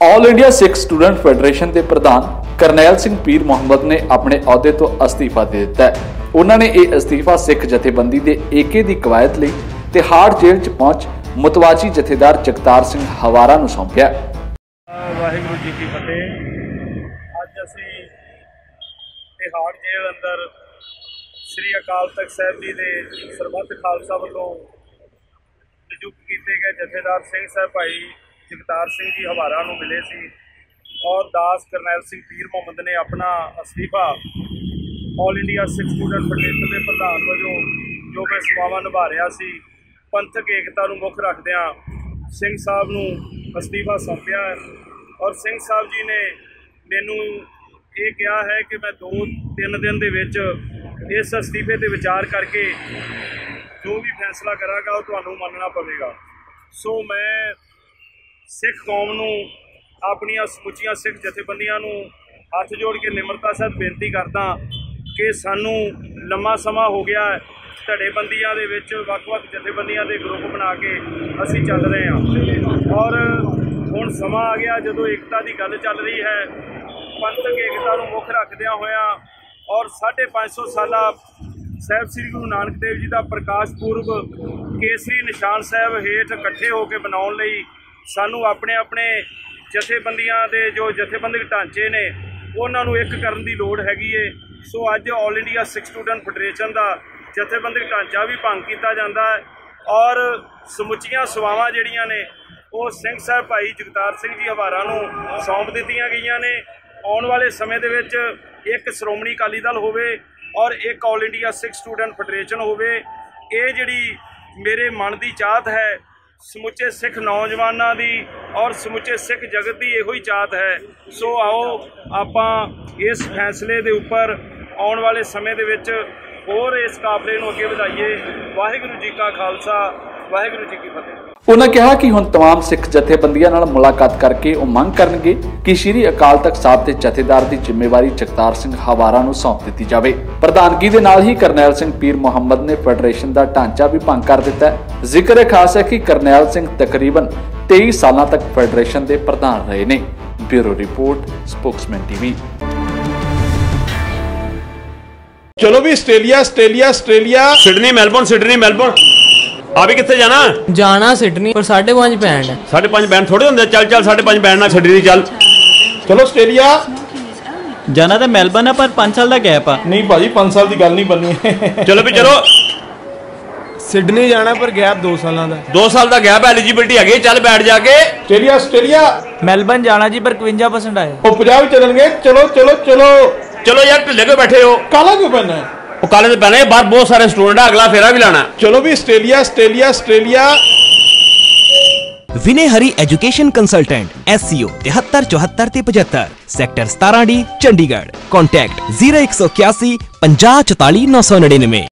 All India Sikh student federation ਦੇ ਪ੍ਰਧਾਨ ਕਰਨੈਲ ਸਿੰਘ ਪੀਰ ਮੁਹੰਮਦ ਨੇ ਆਪਣੇ ਅਹੁਦੇ ਤੋਂ ਅਸਤੀਫਾ ਦੇ ਦਿੱਤਾ ਹੈ। ਉਹਨਾਂ ਨੇ ਇਹ ਅਸਤੀਫਾ ਸਿੱਖ ਜਥੇਬੰਦੀ ਦੇ ਏਕੇ ਦੀ ਕਵਾਇਦ ਲਈ ਤਿਹਾੜ ਜੇਲ੍ਹ 'ਚ ਪਹੁੰਚ ਮੁਤਵਾਜੀ ਜਥੇਦਾਰ ਜਗਤਾਰ ਸਿੰਘ ਹਵਾਰਾ ਨੂੰ ਸੌਂਪਿਆ ਵਾਹਿਗੁਰੂ ਜੀ ਕੀ ਫਤਿਹ। ਅੱਜ ਅਸੀਂ ਤਿਹਾੜ ਜੇਲ੍ਹ ਅੰਦਰ ਸ੍ਰੀ ਅਕਾਲ ਤਖਤ ਸਾਹਿਬ ਜੀ ਦੇ ਸਰਬੱਤ ਖਾਲਸਾ ਵੱਲੋਂ ਨਿਯੁਕਤ ਕੀਤੇ ਗਏ ਜਥੇਦਾਰ ਸਿੰਘ ਸਾਹਿਬ ਭਾਈ ਜਗਤਾਰ ਸਿੰਘ ਜੀ ਹਵਾਰਾ ਨੂੰ ਮਿਲੇ ਸੀ ਔਰ ਦਾਸ ਕਰਨੈਲ ਸਿੰਘ ਪੀਰ ਮੁਹੰਮਦ ਨੇ ਆਪਣਾ ਅਸਤੀਫਾ All India Sikh student federation ਦੇ ਪ੍ਰਧਾਨ ਵਜੋਂ ਜੋ ਮੈਂ ਸੇਵਾਵਾਂ ਨਿਭਾ ਰਿਹਾ ਸੀ, ਪੰਥਕ ਏਕਤਾ ਨੂੰ ਮੁੱਖ ਰੱਖਦਿਆਂ ਸਿੰਘ ਸਾਹਿਬ ਨੂੰ ਅਸਤੀਫਾ ਸੌਂਪਿਆ ਔਰ ਸਿੰਘ ਸਾਹਿਬ ਜੀ ਨੇ ਮੈਨੂੰ ਇਹ ਕਿਹਾ ਹੈ ਕਿ ਮੈਂ 2-3 ਦਿਨ ਦੇ ਵਿੱਚ ਇਸ ਅਸਤੀਫੇ ਤੇ ਵਿਚਾਰ ਕਰਕੇ ਜੋ ਵੀ ਫੈਸਲਾ ਕਰਾਂਗਾ ਉਹ ਤੁਹਾਨੂੰ ਮੰਨਣਾ ਪਵੇਗਾ। ਸੋ ਮੈਂ ਸਿੱਖ ਕੌਮ ਨੂੰ ਆਪਣੀਆਂ ਸਮੁੱਚੀਆਂ ਸਿੱਖ ਜਥੇਬੰਦੀਆਂ ਨੂੰ ਹੱਥ ਜੋੜ ਕੇ ਨਿਮਰਤਾ ਸਹਿਤ ਬੇਨਤੀ ਕਰਦਾ ਕਿ ਸਾਨੂੰ ਲੰਮਾ ਸਮਾਂ ਹੋ ਗਿਆ ਹੈ। ਧੜੇਬੰਦੀਆਂ ਦੇ ਵਿੱਚ ਵੱਖ-ਵੱਖ ਜਥੇਬੰਦੀਆਂ ਦੇ ਗਰੁੱਪ ਬਣਾ ਕੇ ਅਸੀਂ ਚੱਲ ਰਹੇ ਹਾਂ। ਔਰ ਹੁਣ ਸਮਾਂ ਆ ਗਿਆ ਜਦੋਂ ਏਕਤਾ ਦੀ ਗੱਲ ਚੱਲ ਰਹੀ ਹੈ। ਪੰਥਕ ਏਕਤਾ ਨੂੰ ਮੁੱਖ ਰੱਖਦਿਆਂ ਹੋਇਆਂ ਔਰ 550 ਸਾਲਾ ਸਾਹਿਬ ਸ੍ਰੀ ਗੁਰੂ ਨਾਨਕ ਦੇਵ ਜੀ ਦਾ ਪ੍ਰਕਾਸ਼ ਪੁਰਬ ਕੇਸਰੀ ਨਿਸ਼ਾਨ ਸਾਹਿਬ ਹੇਠ ਇਕੱਠੇ ਹੋ ਕੇ ਬਣਾਉਣ ਲਈ ਸਾਨੂੰ ਆਪਣੇ ਆਪਣੇ ਜਥੇਬੰਦੀਆਂ ਦੇ ਜੋ ਜਥੇਬੰਦਕ ਢਾਂਚੇ ਨੇ, ਉਹਨਾਂ ਨੂੰ ਇੱਕ ਕਰਨ ਦੀ ਲੋੜ ਹੈਗੀ ਏ। ਸੋ ਅੱਜ All India Sikh student federation ਦਾ ਜਥੇਬੰਦਕ ਢਾਂਚਾ ਵੀ ਭੰਗ ਕੀਤਾ ਜਾਂਦਾ ਹੈ ਔਰ ਸਮੁੱਚੀਆਂ ਸੇਵਾਵਾਂ ਜਿਹੜੀਆਂ ਨੇ, ਉਹ ਸਿੰਘ ਸਾਹਿਬ ਭਾਈ ਜਗਤਾਰ ਸਿੰਘ ਜੀ ਹਵਾਰਾ ਨੂੰ ਸੌਂਪ ਦਿੱਤੀਆਂ ਗਈਆਂ ਨੇ। ਆਉਣ ਵਾਲੇ ਸਮੇਂ ਦੇ ਵਿੱਚ ਇੱਕ ਸ਼੍ਰੋਮਣੀ ਅਕਾਲੀ ਦਲ ਹੋਵੇ ਔਰ ਇੱਕ All India Sikh student federation ਹੋਵੇ। ਇਹ ਜਿਹੜੀ ਮੇਰੇ ਮਨ ਦੀ ਚਾਹਤ ਹੈ ਸਮੁੱਚੇ ਸਿੱਖ ਨੌਜਵਾਨਾਂ ਦੀ ਔਰ ਸਮੁੱਚੇ ਸਿੱਖ ਜਗਤ ਦੀ ਇਹੋ ਹੀ ਚਾਹਤ ਹੈ। ਸੋ ਆਓ ਆਪਾਂ ਇਸ ਫੈਸਲੇ ਦੇ ਉੱਪਰ ਆਉਣ ਵਾਲੇ ਸਮੇਂ ਦੇ ਵਿੱਚ ਹੋਰ ਇਸ ਕਾਫਲੇ ਨੂੰ ਅੱਗੇ ਵਧਾਈਏ। ਵਾਹਿਗੁਰੂ ਜੀ ਕਾ ਖਾਲਸਾ ਵਾਹਿਗੁਰੂ ਜੀ ਕੀ ਫਤਿਹ ਉਹਨਾਂ ਕਿਹਾ ਕਿ ਹੁਣ तमाम ਸਿੱਖ ਜਥੇਬੰਦੀਆਂ ਨਾਲ ਮੁਲਾਕਾਤ ਕਰਕੇ ਉਹ ਮੰਗ ਕਰਨਗੇ ਕਿ ਸ਼੍ਰੀ ਅਕਾਲ ਤਖਤ ਸਾਹਿਬ ਦੇ ਜਥੇਦਾਰ ਦੀ ਜ਼ਿੰਮੇਵਾਰੀ ਜਗਤਾਰ ਸਿੰਘ ਹਵਾਰਾ ਨੂੰ ਸੌਂਪ ਦਿੱਤੀ ਜਾਵੇ ਪ੍ਰਧਾਨਗੀ ਦੇ ਨਾਲ ਹੀ ਕਰਨੈਲ ਸਿੰਘ ਪੀਰ ਮੁਹੰਮਦ ਨੇ ਫੈਡਰੇਸ਼ਨ ਦਾ ਢਾਂਚਾ ਵੀ ਭੰਗ ਕਰ ਦਿੱਤਾ ਹੈ ਜ਼ਿਕਰ ਹੈ ਖਾਸ ਹੈ ਕਿ ਕਰਨੈਲ ਸਿੰਘ ਤਕਰੀਬਨ 23 ਸਾਲਾਂ ਤੱਕ ਫੈਡਰੇਸ਼ਨ ਦੇ ਪ੍ਰਧਾਨ ਰਹੇ ਨੇ ਬਿਊਰੋ ਰਿਪੋਰਟ ਸਪੋਕਸਮੈਨ ਟੀਵੀ ਚਲੋ ਵੀ Australia Australia Australia Sydney Melbourne Sydney Melbourne ਆ ਵੀ ਕਿੱਥੇ ਜਾਣਾ? ਜਾਣਾ ਸਿਡਨੀ ਪਰ 5.5 ਪੈਂਡ ਹੈ ਸਾਢੇ ਪੰਜ ਬੈਂਡ ਥੋੜੇ ਹੁੰਦੇ ਚੱਲ ਚੱਲ ਸਾਢੇ ਪੰਜ ਬੈਂਡ ਨਾਲ ਸਿਡਨੀ ਦੀ ਚੱਲ। ਚਲੋ ਆਸਟ੍ਰੇਲੀਆ। ਜਾਣਾ ਤਾਂ ਮੈਲਬਨ ਆ ਪਰ 5 ਸਾਲ ਦਾ ਗੈਪ ਆ। ਨਹੀਂ ਭਾਜੀ 5 ਸਾਲ ਦੀ ਗੱਲ ਨਹੀਂ ਬੰਨੀ ਚਲੋ ਵੀ ਚਲੋ। ਸਿਡਨੀ ਜਾਣਾ ਪਰ ਗੈਪ 2 ਸਾਲਾਂ ਦਾ। 2 ਸਾਲ ਦਾ ਗੈਪ ਐਲੀਜੀਬਿਲਟੀ ਹੈਗੀ ਚੱਲ ਬੈਠ ਜਾ ਕੇ। Australia Australia. ਮੈਲਬਨ ਜਾਣਾ ਜੀ ਪਰ 51% ਆਏ। ਉਹ ਪੰਜਾਬ ਚੱਲਣਗੇ। ਚਲੋ ਚਲੋ ਚਲੋ। ਚਲੋ ਯਾਰ ਢਿੱਲੇ ਕਿਉਂ ਬੈਠੇ ਹੋ? ਕਾਲਾ ਕਿਉਂ ਪੈਣਾ? ਹੈ? ਉਹ ਕਾਲੇ ਦੇ ਪੈਣੇ ਬਾਹਰ ਬਹੁਤ ਸਾਰੇ ਸਟੂਡੈਂਟ ਆ ਅਗਲਾ ਫੇਰਾ ਵੀ ਲਾਣਾ। ਚਲੋ ਵੀ Australia Australia Australia. Vinay Hari education consultant SCO 7374 ਤੇ 75 ਸੈਕਟਰ 17D ਚੰਡੀਗੜ੍ਹ। ਕੰਟੈਕਟ 0181 5044 999